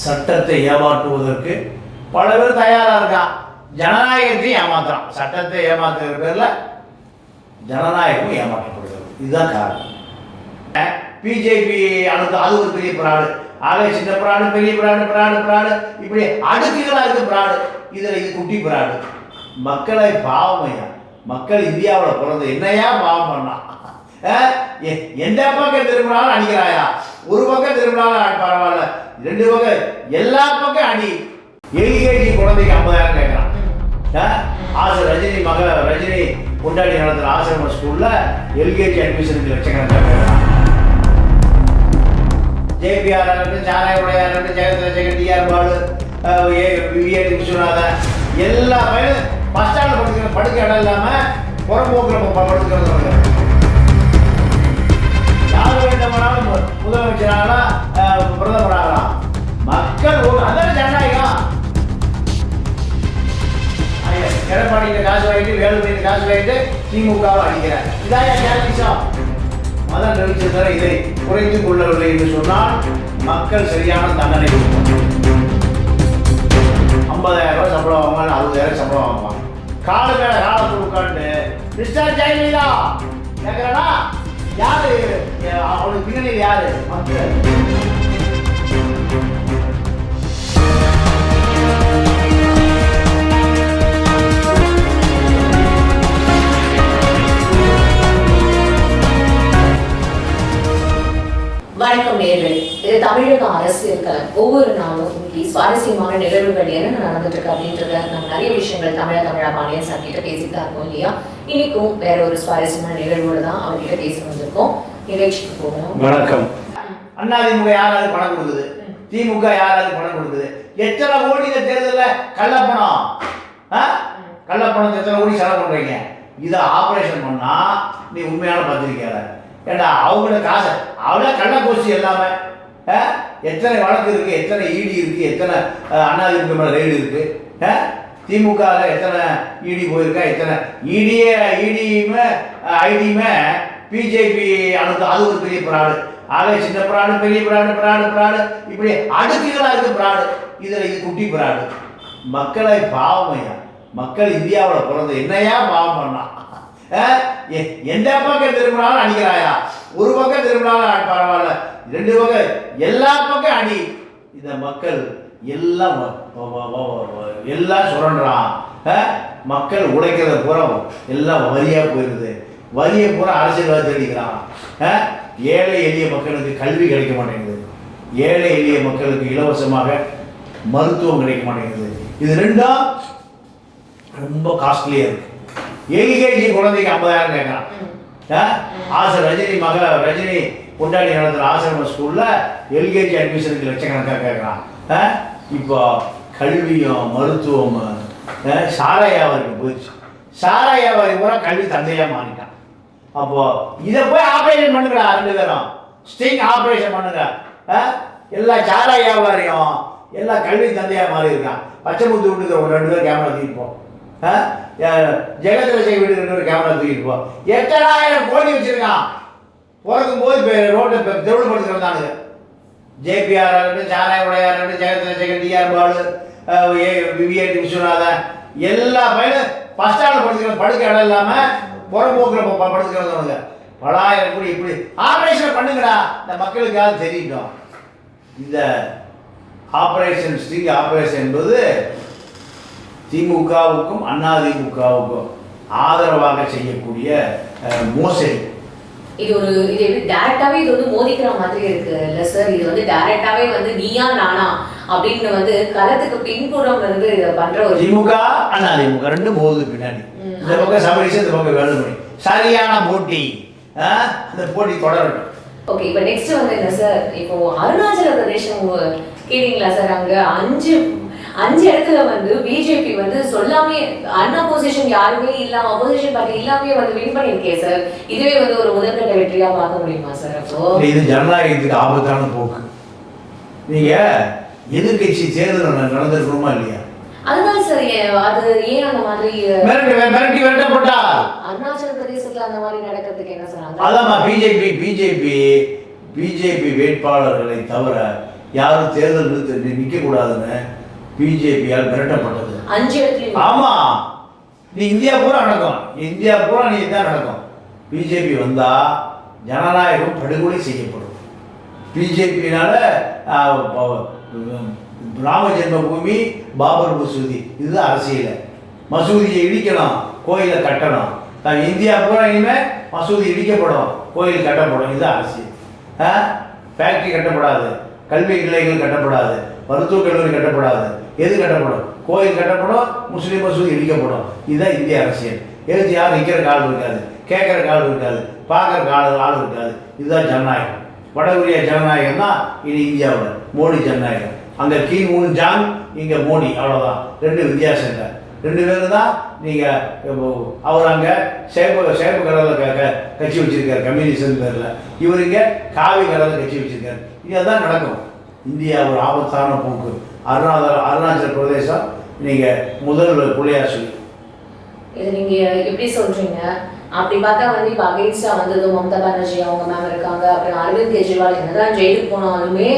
சட்டத்தை ஏமாற்றுவதற்கு பல பேர் தயாராக இருக்கான் ஜனநாயகத்தையும் ஏமாத்துறான் சட்டத்தை ஏமாத்துகிற பேரில் ஜனநாயகம் ஏமாற்றப்படுகிறது. இதுதான் காரணம். பிஜேபி அனுப்பு அது ஒரு பெரிய பிராடு. ஆக சின்ன பிராடு பெரிய பிராடு பிராடு பிராடு. இப்படி அடுக்குகளாக இருக்குது பிராடு. இதில் இது குட்டி பிராடு. மக்களை பாவமையா மக்கள் இந்தியாவில் பிறந்த என்னையா பாவம் பண்ணான் எ- எந்த பக்கம் திரும்பினாலும் அடிக்கிறாயா? ஒரு பக்கம் திரும்பினாலும் அடி- ரெண்டு வகை எல்லா பக்கம் அடி. எல்கேஜி குழந்தைக்கு ஐம்பதாயிரம் கேட்குறான். ஆசை ரஜினி மக ரஜினி கொண்டாடி நடத்துகிற ஆசிரம ஸ்கூல்ல எல்கேஜி அட்மிஷனுக்கு லட்சக்கணக்காக கேட்குறான் ஜேபிஆர் ஆகட்டும் சாராய உடையாகட்டும் ஜெகத் ஜெகன் டிஆர் பாலு விவிஎட் விஸ்வநாதன் எல்லா பையனும் பஸ் ஸ்டாண்டில் படிக்கிற படுக்க இடம் இல்லாமல் புறம்போக்கில் படுத்துக்கிறது திமுகவை அடிக்கிறார். இதான் என் மத நெருச்சல் இதை குறைத்து கொள்ளவில்லை என்று சொன்னால் மக்கள் சரியான தண்டனை ஐம்பதாயிரம் ரூபாய் சம்பளம் வாங்குவாங்க அறுபதாயிரம் சம்பளம் வாங்குவாங்க. காலு மேல காலத்தில் உட்காந்து மிஸ்டர் ஜெயலலிதா! கேட்கிறனா யாரு? அவனுக்கு பின்னணியில் யாரு? மக்கள். வணக்கம் நேர்களே இது தமிழக அரசியல் களம் ஒவ்வொரு நாளும் இன்னைக்கு சுவாரஸ்யமான நிகழ்வுகள் என்ன நடந்துட்டு இருக்கு அப்படின்றத நம்ம நிறைய விஷயங்கள் தமிழக தமிழா பாண்டியன் சார் கிட்ட பேசிட்டு தான் இருக்கோம் இல்லையா? இன்னைக்கும் வேற ஒரு சுவாரஸ்யமான நிகழ்வோட தான் அவர்கிட்ட பேசி வந்திருக்கோம். நிகழ்ச்சிக்கு போகணும். வணக்கம். அதிமுக யாராவது பணம் கொடுக்குது? திமுக யாராவது பணம் கொடுக்குது? எத்தனை கோடி இந்த தேர்தலில் கள்ளப்பணம்? ஆ? கள்ளப்பணத்தை எத்தனை கோடி செலவு பண்றீங்க? இதை ஆபரேஷன் பண்ணா நீ உண்மையான பத்திரிக்கையாளர் ஏண்டா அவங்கள காசை அவ்வளோ கள்ளக்கோசி எல்லாமே ஆ? எத்தனை வழக்கு இருக்குது எத்தனை இடி இருக்குது எத்தனை அண்ணாதிமுக மேலே ரெய்டு இருக்குது ஆ? எத்தனை இடி போயிருக்கா எத்தனை இடியே இடியுமே ஐடியுமே பிஜேபி அனுப்பு அது ஒரு பெரிய பிராடு. ஆக சின்ன பிராடு பெரிய பிராடு பிராடு பிராடு இப்படி அடுக்குகளாக இருக்குது பிராடு. இதில் இது குட்டி பிராடு. மக்களை பாவமையா மக்கள் இந்தியாவில் பிறந்த என்னையா பாவம் பண்ணான் எந்த பக்கம் திரும்பினாலும் அடிக்கிறாயா ஒரு பக்கம் திரும்பினாலும் பரவாயில்ல. ரெண்டு பக்கம் எல்லா பக்கம் அடி இந்த மக்கள் எல்லாம் எல்லாம் சுரண்டான் மக்கள் உழைக்கிறத பூரா எல்லாம் வரியாக போயிடுது வரியை பூரா அரசியல்வாதி அடிக்கிறான் ஏழை எளிய மக்களுக்கு கல்வி கிடைக்க மாட்டேங்குது. ஏழை எளிய மக்களுக்கு இலவசமாக மருத்துவம் கிடைக்க மாட்டேங்குது. இது ரெண்டும் ரொம்ப காஸ்ட்லியாக இருக்கு. எல்கேஜி குழந்தைக்கு ஐம்பதாயிரம் கேட்குறான்? ஆசை ரஜினி மக ரஜினி கொண்டாடி நடத்துகிற ஆசிரம ஸ்கூலில் எல்கேஜி அட்மிஷனுக்கு லட்சக்கணக்காக கேட்குறான்? இப்போ கல்வியும் மருத்துவமும் ஆ, சாலை வியாபாரிக்கு போயிடுச்சு. சாலை வியாபாரி பூரா கல்வி தந்தையாக மாறிட்டான். அப்போ இதை போய் ஆப்ரேஷன் பண்ணுங்கடா ரெண்டு பேரும். ஸ்டிங் ஆப்ரேஷன் பண்ணுங்க? எல்லா சாலை வியாபாரியும் எல்லா கல்வி தந்தையாக மாறி இருக்கான் பச்சைமுத்து வீட்டுக்கு ஒரு ரெண்டு பேர் கேமரா தூக்கிப்போம் ஜெகத்தில் செய்ய வீட்டுக்கு ரெண்டு பேர் கேமரா தூக்கிப்போம் எத்தனாயிரம் கோடி வச்சிருக்கான். பிறக்கும் போது இப்போ ரோட்டை இப்போ தெருவுப்படுத்தி கிடந்தானுங்க ஜேபிஆர் ஆகட்டும் சாராய உடையார் ஆகட்டும் ஜெகத்தில் ஜெகன் டிஆர் பாலு விவிஎட் விஸ்வநாதன் எல்லா பையனும் ஃபஸ்ட் ஸ்டாண்டில் படுத்துக்கிற படுக்க இடம் இல்லாமல் புறம்போக்கில் படுத்துக்கிறவங்க பலாயிரம் கோடி இப்படி. ஆப்ரேஷன் பண்ணுங்கடா. இந்த மக்களுக்காக தெரியட்டும் இந்த ஆப்ரேஷன் ஸ்டிங் ஆப்ரேஷன் என்பது திமுகவுக்கும் அதிமுகவுக்கும் ஆதரவாக செய்யக்கூடிய மோசடி. இது ஒரு இது எப்படி டைரக்டாவே இது வந்து மோதிக்கிற மாதிரி இருக்கு. இல்ல சார் இது வந்து டைரக்டாவே வந்து நீயா நானா அப்படின்னு வந்து களத்துக்கு பின்புறம் வந்து பண்ற ஒரு திமுக அதிமுக ரெண்டும் போகுது பின்னாடி. இந்த பக்கம் சபரிசு இந்த பக்கம் வேலுமணி. சரியான போட்டி. அஹ், இந்த போட்டி தொடரட்டும். ஓகே இப்போ நெக்ஸ்ட் வந்து என்ன சார் இப்போ அருணாச்சல பிரதேசம் கேட்டீங்களா சார் அங்க அஞ்சு அஞ்சு இடத்துல வந்து பிஜேபி வந்து சொல்லாமே அன்அப்போசிஷன் யாருமே இல்லாம அப்போசிஷன் பார்ட்டி இல்லாமே வந்து வின் பண்ணியிருக்கே சார் இதுவே வந்து ஒரு முதற்கட்ட வெற்றியா பார்க்க முடியுமா சார் அப்போ? இது ஜனநாயகத்துக்கு ஆபத்தான போக்கு. நீங்க எதிர்க்கட்சி தேர்தல் நட- நடந்திருக்கணுமா இல்லையா? அதுதான் சார் ஏன் அது ஏன் அந்த மாதிரி மிரட்டி மிரட்டி விரட்டப்பட்டா அருணாச்சல பிரதேசத்துல அந்த மாதிரி நடக்கிறதுக்கு என்ன சார் அதாம்மா பிஜேபி பிஜேபி பிஜேபி வேட்பாளர்களை தவிர யாரும் தேர்தல் நிற்கக்கூடாதுன்னு பிஜேபியால் மிரட்டப்பட்டது. அஞ்சு இடத்துலயும் ஆமா. நீ இந்தியா பூரா நடக்கும். இந்தியா பூரா நீ தான் நடக்கும். பிஜேபி வந்தா ஜனநாயகம் படுகொலை செய்யப்படும். பிஜேபினால ராம ஜென்மபூமி பாபர் மசூதி. இதுதான் அரசியல். மசூதியை இடிக்கணும் கோயிலை கட்டணும். இந்தியா பூரா இனிமே மசூதி இடிக்கப்படும் கோயில் கட்டப்படும். இதுதான் அரசியல். ஃபேக்ட்ரி கட்டப்படாது. கல்வி நிலையங்கள் கட்டப்படாது. மருத்துவக் கல்லூரி கட்டப்படாது. எது கட்டப்படும்? கோயில் கட்டப்படும் முஸ்லீம் மசூதி இடிக்கப்படும். இதுதான் இந்திய அரசியல். எழுதி யாரும் நிற்கிற ஆள் இருக்காது. கேட்குற ஆள் இருக்காது. பார்க்குற கால் ஆள் இருக்காது. இதுதான் ஜனநாயகம். வடகொரியா ஜனநாயகம் தான் இனி இந்தியாவில் மோடி ஜனநாயகம். அங்கே கீ உன் ஜாங் இங்கே மோடி. அவ்வளோதான் ரெண்டு வித்தியாசம் இல்லை. ரெண்டு பேரும் தான் நீங்கள் அவர் அங்கே சேப்பு சேப்பு கடலில் க கட்சி வச்சுருக்கார். கம்யூனிஸ்ட் பேரில். இவர் இங்கே காவி கடலில் கட்சி வச்சுருக்கார். இதுதான் நடக்கும். இந்தியா ஒரு ஆபத்தான போக்கு. அருணாச்சல அருணாச்சல பிரதேசம் நீங்கள் முதல் புள்ளியார் சொல்லி. இது நீங்க எப்படி சொல்றீங்க? அப்படி பார்த்தா வந்து இப்ப அகைன்ஸ்டா வந்தது மம்தா பானர்ஜி அவங்க மேம் இருக்காங்க. அப்புறம் அரவிந்த் கெஜ்ரிவால் என்னதான் ஜெயிலுக்கு போனாலுமே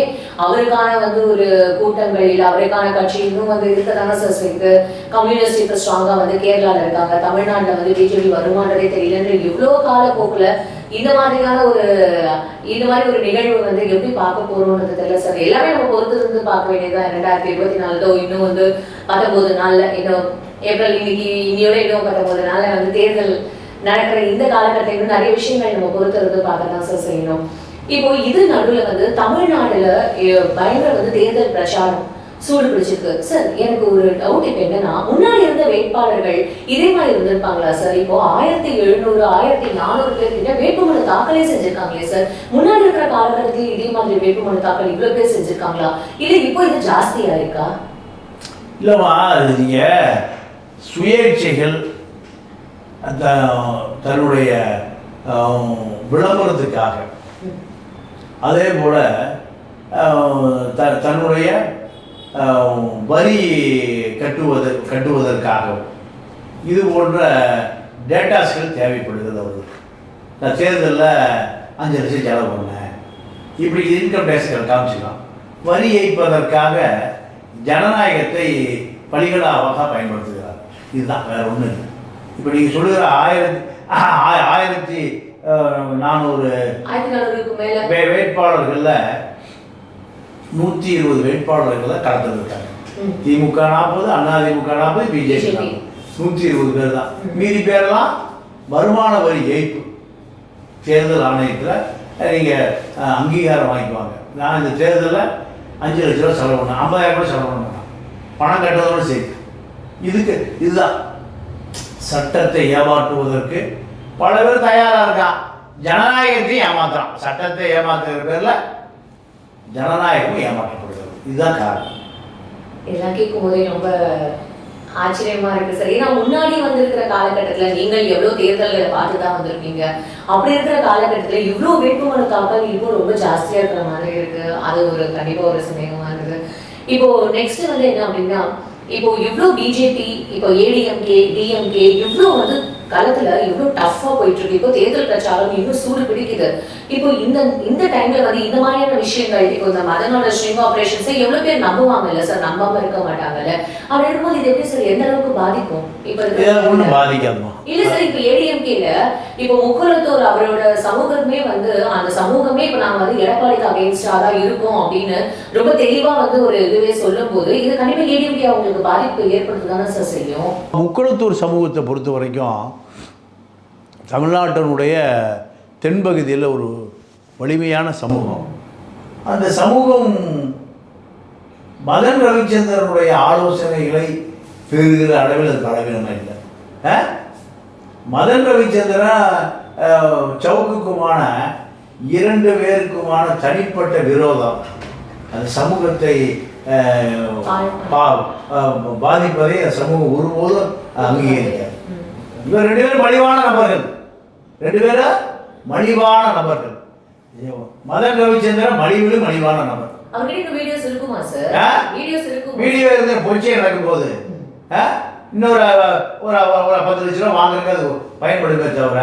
அவருக்கான வந்து ஒரு கூட்டங்கள் அவருக்கான கட்சி இன்னும் வந்து இருக்கதான சார் செய்யுது கம்யூனிஸ்ட் இப்ப ஸ்ட்ராங்கா வந்து கேரளால இருக்காங்க. தமிழ்நாட்டுல வந்து பிஜேபி வருமானதே தெரியலன்னு இவ்வளோ காலப்போக்குல இந்த மாதிரியான ஒரு இந்த மாதிரி ஒரு நிகழ்வு வந்து எப்படி பார்க்க போறோம்ன்றது தெரியல சார். எல்லாமே நம்ம பொறுத்து இருந்து பார்க்க வேண்டியதுதான். ரெண்டாயிரத்தி இருபத்தி நாலுதோ இன்னும் வந்து பத்தொன்பது நாள்ல இன்னும் ஏப்ரல் இன்னைக்கு இன்னையோட இன்னும் பத்தொன்பது நாள்ல வந்து தேர்தல் நடக்கிற இந்த காலகட்டத்தில் நிறைய விஷயங்கள் நம்ம பொறுத்து இருந்து பார்க்க தான் சார் செய்யணும். இப்போ இது நடுவில் வந்து தமிழ்நாட்டுல பயங்கர வந்து தேர்தல் பிரச்சாரம். சூடு பிடிச்சிருக்கு சார் எனக்கு ஒரு டவுட் இப்போ என்னன்னா முன்னாடி இருந்த வேட்பாளர்கள் இதே மாதிரி இருந்திருப்பாங்களா சார்? இப்போ ஆயிரத்தி எழுநூறு ஆயிரத்தி நானூறு பேர் கிட்ட வேட்புமனு தாக்கலே செஞ்சிருக்காங்களே சார்? முன்னாடி இருக்கிற காலகட்டத்தில் இதே மாதிரி வேட்புமனு தாக்கல் இவ்வளவு பேர் செஞ்சிருக்காங்களா? இல்ல இப்போ இது ஜாஸ்தியா இருக்கா? இல்லைம்மா அது நீங்கள் சுய இச்சைகள் அந்த தன்னுடைய விளம்பரத்துக்காக. அதே போல் த தன்னுடைய வரி கட்டுவது கட்டுவதற்காகவும் இது போன்ற டேட்டாஸ்கள் தேவைப்படுகிறது அவர்களுக்கு நான் தேர்தலில் அஞ்சு லட்சம் செலவு பண்ணேன். இப்படி இன்கம் டேக்ஸ்கள் காமிச்சிக்கலாம். வரி ஏய்ப்பதற்காக ஜனநாயகத்தை பலிகளாக பயன்படுத்துகிறார். இதுதான் வேற ஒன்றும் இல்லை. இப்போ நீங்கள் சொல்லுகிற ஆயிரத்தி ஆயிரத்தி நானூறு வேட்பாளர்களில் நூற்றி இருபது வேட்பாளர்களை ம். திமுக நாற்பது அதிமுக நாற்பது பிஜேபி நூற்றி இருபது பேர் தான். மீதி பேரெல்லாம் வருமான வரி ஏய்ப்பு. தேர்தல் ஆணையத்தில் நீங்கள் அங்கீகாரம் வாங்கிக்குவாங்க. நான் இந்த தேர்தலில் அஞ்சு லட்ச ரூபா செலவு பண்ணேன். ஐம்பதாயிரம் ரூபாய் செலவு பண்ண மாட்டேன். பணம் கட்டுறதோடு சரி. இதுக்கு இதுதான். சட்டத்தை ஏமாற்றுவதற்கு பல பேர் தயாராக இருக்கான். ஜனநாயகத்தையும் ஏமாத்துறான். சட்டத்தை ஏமாத்துகிற பேரில் ஜனநாயகம் ஏமாற்றப்படுகிறது. இதுதான் காரணம். இதெல்லாம் கேட்கும் போதே ரொம்ப ஆச்சரியமா இருக்கு. சார் ஏன்னா முன்னாடி வந்திருக்கிற காலகட்டத்துல நீங்கள் எவ்வளவு தேர்தல்களை பார்த்து தான் வந்திருப்பீங்க. அப்படி இருக்கிற காலகட்டத்துல இவ்வளவு வேட்புமனு தாக்கல் இப்போ ரொம்ப ஜாஸ்தியா இருக்கிற மாதிரி இருக்கு. அது ஒரு கண்டிப்பா ஒரு சந்தேகமா இருக்கு இப்போ நெக்ஸ்ட் வந்து என்ன அப்படின்னா இப்போ இவ்வளவு பிஜேபி இப்போ ஏடிஎம்கே டிஎம்கே இவ்வளவு வந்து களத்துல இவ்ளோ டஃப்பா போயிட்டு இருக்கு இப்போ தேர்தல் பிரச்சாரம் இன்னும் சூடு பிடிக்குது. இப்போ இந்த இந்த டைம்ல வந்து இந்த மாதிரியான விஷயங்கள் இப்போ இந்த மதனோட ஸ்ட்ரிங் ஆபரேஷன்ஸை எவ்வளவு பேர் நம்புவாங்க இல்ல சார் நம்பாம இருக்க மாட்டாங்கல்ல? அப்படி இருக்கும்போது இது எப்படி சார் எந்த அளவுக்கு பாதிக்கும்? இப்ப பாதிக்காதுமா? இல்ல சார் இப்ப ஏடிஎம்கேல இப்போ முக்குலத்தோர் அவரோட சமூகமே வந்து அந்த சமூகமே இப்ப நாங்க வந்து எடப்பாடிக்கு அகைன்ஸ்டா தான் இருக்கோம் அப்படின்னு ரொம்ப தெளிவா வந்து ஒரு இதுவே சொல்லும் போது இது கண்டிப்பா ஏடிஎம்கே அவங்களுக்கு பாதிப்பு ஏற்படுத்ததானே சார் செய்யும்? முக்குளத்தூர் சமூகத்தை பொறுத்த வரைக்கும் தமிழ்நாட்டினுடைய தென்பகுதியில் ஒரு வலிமையான சமூகம். அந்த சமூகம் மதன் ரவிச்சந்திரனுடைய ஆலோசனைகளை பெறுகிற அளவில் அது பலவீனமாக இல்லை? மதன் ரவிச்சந்திரன் சவுக்குக்குமான இரண்டு பேருக்குமான தனிப்பட்ட விரோதம். அந்த சமூகத்தை பாதிப்பதை. அந்த சமூகம் ஒருபோதும் அங்கீகரிக்காது. இவர் ரெண்டு பேரும் மலிவான நபர்கள். ரெண்டு பேரும் மலிவான நபர்கள். மதன் ரவிச்சந்திரன் மலிவிலும் மலிவான நபர். வீடியோ இருந்த பொறிச்சே நடக்கும்போது ஆ? இன்னொரு ஒரு ஒரு பத்து லட்ச ரூபா வாங்குறதுக்கு அது பயன்படுமே தவிர?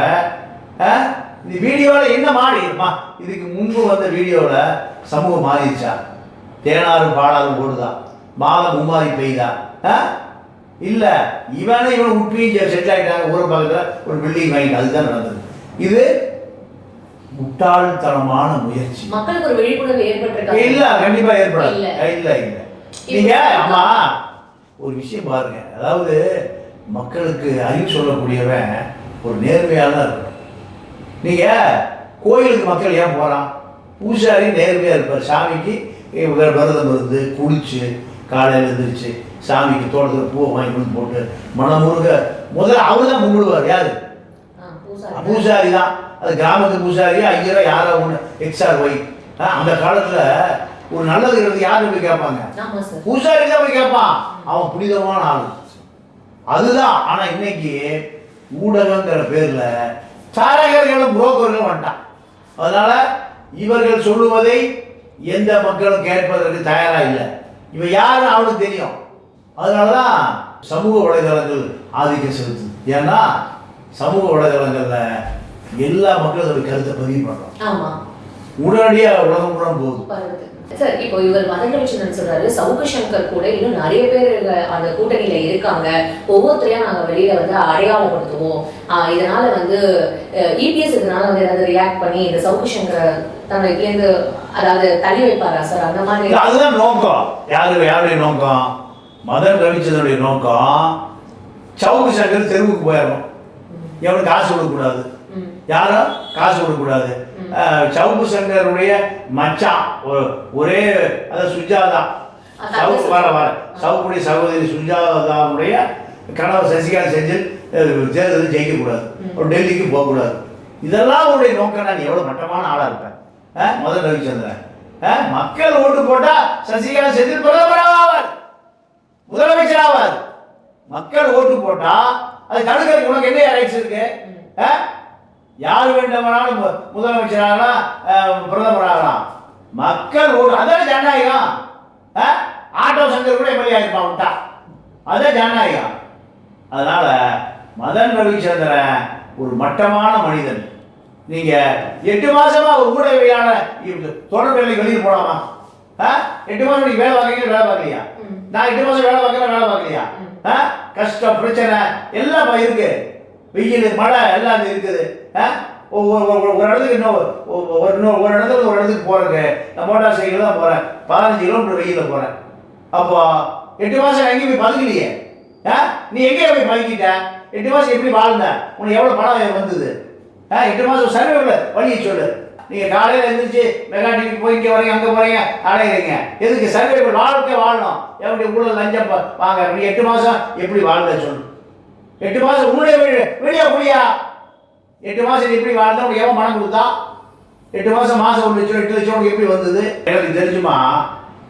இந்த வீடியோவில் என்ன மாறி? இருமா இதுக்கு முன்பு வந்த வீடியோவில் சமூகம் மாறிடுச்சா? தேனாரும் பாலாரும் போடுதா மாதம் மும்மாதி பெய்தா? இல்லை இவனை இவன் உட்பியும் செட்டில் ஆகிட்டாங்க ஊர் பக்கத்தில் ஒரு பில்டிங் வாங்கிட்டு அதுதான் நடந்தது. இது முட்டாள்தனமான முயற்சி. மக்களுக்கு ஒரு விழிப்புணர்வு ஏற்பட்டிருக்காங்க இல்ல கண்டிப்பா ஏற்படாது. இல்ல. இல்ல நீங்க ஆமா ஒரு விஷயம் பாருங்க. அதாவது மக்களுக்கு அறிவு சொல்லக்கூடியவன் ஒரு நேர்மையாக தான் இருக்கணும். நீங்க கோயிலுக்கு மக்கள் ஏன் போறான்? பூசாரி நேர்மையா இருப்பார். சாமிக்கு விரதம் இருந்து குளிச்சு காலையில் எழுந்திரிச்சு சாமிக்கு தோட்டத்தில் பூவை வாங்கி கொண்டு போட்டு மனமுருக. முதல்ல அவர் தான் கும்பிடுவார் யாரு? பூசாரி. தான். அது கிராமத்து பூசாரி ஐயரோ யாரோ ஒன்று எக்ஸ்ஆர் ஒய் அந்த காலத்துல ஒரு நல்லது இருக்கிறது யாரு போய் கேட்பாங்க? பூசாரி தான் போய் கேட்பான். அவன் புனிதமான ஆளு. அதுதான். ஆனா இன்னைக்கு ஊடகங்கிற பேர்ல சாரகர்களும் புரோக்கர்களும் வந்துட்டான். அதனால இவர்கள் சொல்லுவதை எந்த மக்களும் கேட்பதற்கு தயாரா இல்லை. இவன் யாருன்னு அவனுக்கு தெரியும். அதனாலதான் சமூக வலைதளங்கள் ஆதிக்கம் செலுத்துது. ஏன்னா சமூக வலைதளங்கள்ல எல்லா மக்களோட கருத்தை பதிவு பண்றோம் உடனடியா உலகம் பூரா போகுது. சார் இப்போ இவர் மதங்கவிச்சனன் சொல்றாரு. சவுக்கு சங்கர் கூட இன்னும் நிறைய பேர் அந்த கூட்டணியில இருக்காங்க. ஒவ்வொருத்தரையும் நாங்க வெளியில வந்து அடையாளப்படுத்துவோம். இதனால வந்து இபிஎஸ் இதனால வந்து ஏதாவது ரியாக்ட் பண்ணி இந்த சவுக்கு சங்கரை தன்னோட இதுல இருந்து அதாவது தள்ளி வைப்பாரா சார்? அந்த மாதிரி இல்ல, அதுதான் நோக்கம். யாரு யாருடைய நோக்கம்? மதன் ரவிச்சந்திரனுடைய நோக்கம். சவுக்கு சங்கர் தெருவுக்கு போயிடணும் எவனுக்கு காசு கொடுக்கக்கூடாது. யாரும் காசு கொடுக்கக்கூடாது. சவுக்கு சங்கருடைய மச்சான். ஒரே அதாவது சுஜாதா. சவுக்கு வர வர. சவுக்குடைய சகோதரி சுஜாதாவுடைய கணவர் சசிகாந்த் செஞ்சில் தேர்தலில் ஜெயிக்கக்கூடாது. ம். ஒரு டெல்லிக்கு போகக்கூடாது. இதெல்லாம் உடைய நோக்கம் நான் எவ்வளோ மட்டமான ஆளாக இருப்பேன் முதல் மதன் ரவிச்சந்திரன் மக்கள் ஓட்டு போட்டா சசிகலா செந்தில் பிரதமர் ஆவார். முதலமைச்சர் ஆவார். மக்கள் ஓட்டு போட்டா அது தடுக்கிறதுக்கு உனக்கு என்ன ரைட்ஸ் இருக்கு? யார் வேண்டுமானாலும் முதலமைச்சர் ஆகலாம் பிரதமர் ஆகலாம். மக்கள் ஓட்டு அதான் ஜனநாயகம். ஆட்டோ சங்கர் கூட எம்எல்ஏ ஆயிருப்பான் விட்டா அதான் ஜனநாயகம். அதனால மதன் ரவிச்சந்திரன் ஒரு மட்டமான மனிதன். நீங்க எட்டு மாசமா ஒரு ஊடகவியலாளர் தொடர் வேலை வெளியில் போலாமா? எட்டு மாசம் நீங்க வேலை பார்க்கறீங்க வேலை பார்க்கலையா. நான் எட்டு மாசம் வேலை பார்க்கறேன் வேலை பார்க்கலையா? கஷ்டம் பிரச்சனை எல்லாம் இருக்கு. வெயில் மழை எல்லாம் இருக்குது. ஆ? ஒ- ஒ- ஒ- ஒரு இடத்துக்கு இன்னும் ஒரு இன்னும் ஒரு இடத்துக்கு ஒரு இடத்துக்கு போறதுக்கு நான் மோட்டார் சைக்கிள் தான் போறேன். பதினஞ்சு கிலோமீட்டர் வெயில போறேன். அப்போ எட்டு மாசம் எங்கேயும் போய் பதுக்கலையே? நீ எங்கே போய் பதுக்கிட்ட? எட்டு மாசம் எப்படி வாழ்ந்த? உனக்கு எவ்வளவு பணம் வந்தது? எட்டு மாதம் சர்வே வழியை சொல்லு. நீங்கள் காலையில் எழுந்திரிச்சு மெகா போய் இங்கே வரீங்க அங்கே போகிறீங்க அடையிறீங்க எதுக்கு சர்வே வாழ்க்கை வாழணும்? எப்படி ஊழல் லஞ்சம் வாங்க. நீ எட்டு மாதம் எப்படி வாழ்ந்த சொல்லு. எட்டு மாதம் உன்னுடைய வீடு- வீடியோ புரியா எட்டு மாதம் நீ எப்படி வாழ்ந்தா? உனக்கு எவன் பணம் கொடுத்தா? எட்டு மாதம் மாதம் ஒன்று லட்சம் எட்டு லட்சம் உனக்கு எப்படி வந்தது? எனக்கு தெரிஞ்சுமா?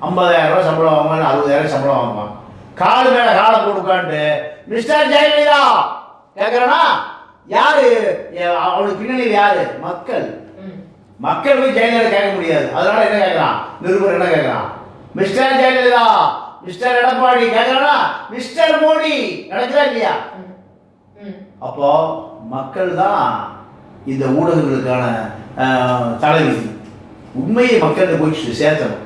ஐம்பதாயிரம் ரூபா சம்பளம் வாங்குவான் அறுபதாயிரம் சம்பளம் வாங்குவான். கால் மேலே காலை போட்டு மிஸ்டர் ஜெயலலிதா! கேட்குறேன்னா யாரு? அவளுக்கு பின்னணியில் யாரு? மக்கள். மக்கள் போய் ஜெயலலிதா கேட்க முடியாது. அதனால என்ன கேட்கறான் நிருபர் என்ன கேட்கறான் மிஸ்டர் ஜெயலலிதா மிஸ்டர் எடப்பாடி கேட்கறானா மிஸ்டர் மோடி. நடக்குதா இல்லையா. அப்போ மக்கள் தான் இந்த ஊடகங்களுக்கான தலைவி. உண்மையை மக்கள்கிட்ட போய் சேர்த்தணும்.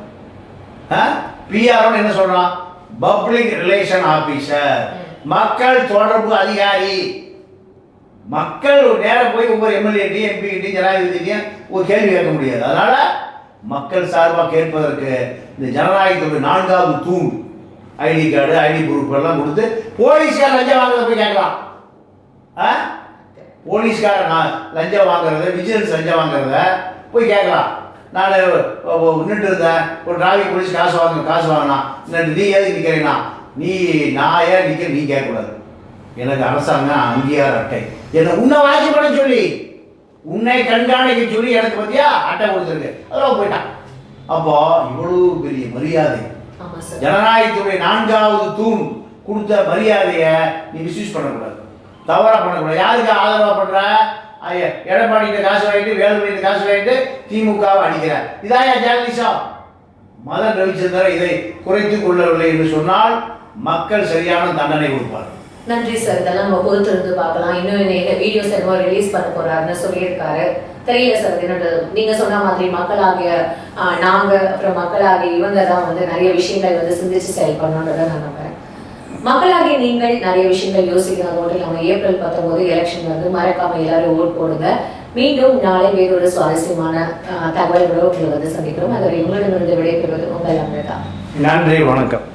பிஆர்ஓ என்ன சொல்றான்? பப்ளிக் ரிலேஷன் ஆபீசர் மக்கள் தொடர்பு அதிகாரி. மக்கள் நேரம் போய் ஒவ்வொரு எம்எல்ஏட்டையும் எம்பிகிட்டையும் ஜனாதிபதியும் ஒரு கேள்வி கேட்க முடியாது. அதனால மக்கள் சார்பாக கேட்பதற்கு இந்த ஜனநாயகத்துடைய நான்காவது தூண் ஐடி கார்டு ஐடி ப்ரூஃப் எல்லாம் கொடுத்து போலீஸ்கார் லஞ்சம் வாங்குறத போய் கேட்கலாம். ஆ? போலீஸ்கார நான் லஞ்சம் வாங்குறத விஜிலன்ஸ் லஞ்சம் வாங்குறத போய் கேட்கலாம். நான் நின்றுட்டு இருந்தேன். ஒரு டிராஃபிக் போலீஸ் காசு வாங்க காசு வாங்கினா நீ எதுக்கு நிற்கிறீங்கன்னா நீ நான் ஏன் நிற்க நீ கேட்கக்கூடாது. எனக்கு அரசாங்கம் அங்கீகார அட்டை. என்னை உன்னை வாட்சி பண்ண சொல்லி. உன்னை கண்காணிக்க சொல்லி எனக்கு பத்தியா? அட்டை கொடுத்துருக்கு. அதெல்லாம் போயிட்டான். அப்போ இவ்வளவு பெரிய மரியாதை. ஜனநாயகத்துடைய நான்காவது தூண் கொடுத்த மரியாதையை நீ மிஸ்யூஸ் பண்ணக்கூடாது. தவறா பண்ணக்கூடாது. யாருக்கு ஆதரவா பண்ற? ஐய, எடப்பாடிகிட்ட காசு வாங்கிட்டு வேலுமணிகிட்ட காசு வாங்கிட்டு திமுகவை அடிக்கிற. இதாயா ஜெர்னலிசம் மதன் ரவிச்சந்திரன் இதை குறைத்துக் கொள்ளவில்லை என்று சொன்னால் மக்கள் சரியான தண்டனை கொடுப்பார். நன்றி சார். இதெல்லாம் நம்ம பொறுத்திருந்து பார்க்கலாம். இன்னும் என்ன வீடியோஸ் என்னமோ ரிலீஸ் பண்ண போறாருன்னு சொல்லியிருக்காரு. தெரியல சார் என்னோட நீங்க சொன்ன மாதிரி மக்களாகிய ஆஹ், நாங்க அப்புறம் மக்களாகிய இவங்க தான் வந்து நிறைய விஷயங்கள் வந்து சிந்திச்சு செயல்படணுன்றதை நான் நம்புறேன். மக்களாகிய நீங்கள் நிறைய விஷயங்கள் யோசிக்கிறது அதோடு இல்லாமல் ஏப்ரல் பத்தொன்பது எலெக்ஷன் வந்து மறக்காம எல்லாரும் ஓட் போடுங்க. மீண்டும் நாளை வேறொரு சுவாரஸ்யமான தகவல்களோடு உங்களை வந்து சந்திக்கிறோம். அதுவரை உங்களிடமிருந்து விடைபெறுவது உங்கள் அமிர்தா. நன்றி வணக்கம்.